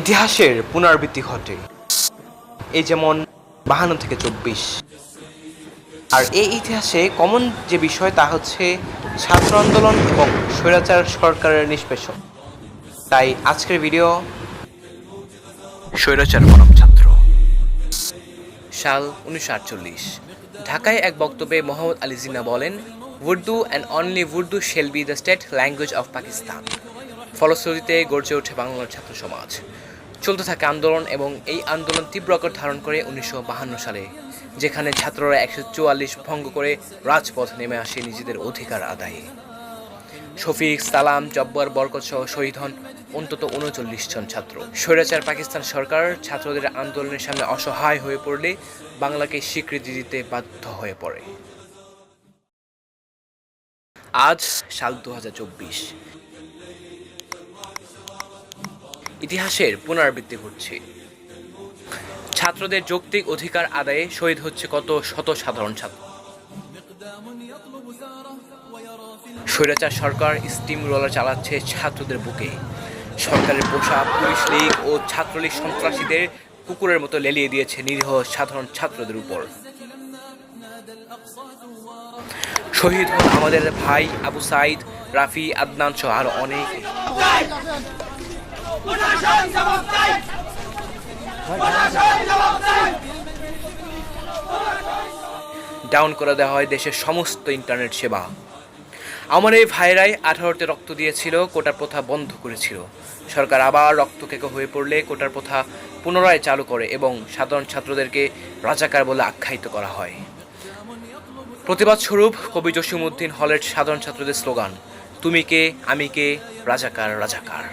ইতিহাসের পুনরাবৃত্তি ঘটে। এই যেমন বাহান্ন থেকে চব্বিশ। আর এই ইতিহাসে কমন যে বিষয় তা হচ্ছে ছাত্র আন্দোলন এবং স্বৈরাচার সরকারের নিষ্পেষণ। তাই আজকের ভিডিও স্বৈরাচার বনাম ছাত্র। সাল উনিশশো আটচল্লিশ। ঢাকায় এক বক্তব্যে মোহাম্মদ আলী জিন্না বলেন, Urdu and only Urdu shall be the state language of Pakistan ফলশ্রুতিতে গর্জে ওঠে বাংলার ছাত্র সমাজ। চলতে থাকে আন্দোলন এবং এই আন্দোলন তীব্র আকার ধারণ করে উনিশশো সালে, যেখানে ছাত্ররা একশো চুয়াল্লিশ ভঙ্গ করে রাজপথ নেমে আসে নিজেদের অধিকার আদায়ে। শফিক, সালাম, জব্বার, বরকত সহ শহীদ হন অন্তত উনচল্লিশ জন ছাত্র। স্বৈরাচার পাকিস্তান সরকার ছাত্রদের আন্দোলনের সামনে অসহায় হয়ে পড়লে বাংলাকে স্বীকৃতি দিতে বাধ্য হয়ে পড়ে। আজ সাল দু হাজার চব্বিশ। ইতিহাসের পুনরাবৃত্তি ঘটছে। ছাত্রদের যৌক্তিক অধিকার আদায়ে শহীদ হচ্ছে কত শত সাধারণ ছাত্র। স্বৈরাচার সরকার স্টিম রোলার চালাচ্ছে ছাত্রদের বুকে। সরকারের পোশাক, পুলিশ লীগ ও ছাত্রলীগ সন্ত্রাসীদের কুকুরের মতো লেলিয়ে দিয়েছে নিরীহ সাধারণ ছাত্রদের উপর। শহীদ আমাদের ভাই আবু সাইদ, রাফি, আদনান সহ আরও অনেক। ডাউন করে দেওয়া হয় দেশের সমস্ত ইন্টারনেট সেবা। আমার এই ভাইরাই আঠারোতে রক্ত দিয়েছিল, কোটার প্রথা বন্ধ করেছিল। সরকার আবার রক্তকেক হয়ে পড়লে কোটার প্রথা পুনরায় চালু করে এবং সাধারণ ছাত্রদেরকে রাজাকার বলে আখ্যায়িত করা হয়। প্রতিবাদ স্বরূপ কবি জসিমউদ্দিন হলের সাধারণ ছাত্রদের স্লোগান, তুমি কে, আমি কে, রাজাকার রাজাকার।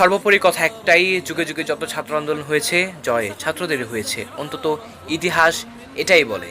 সর্বোপরি কথা একটাই, যুগে যুগে যত ছাত্র আন্দোলন হয়েছে, জয় ছাত্রদের হয়েছে। অন্তত ইতিহাস এটাই বলে।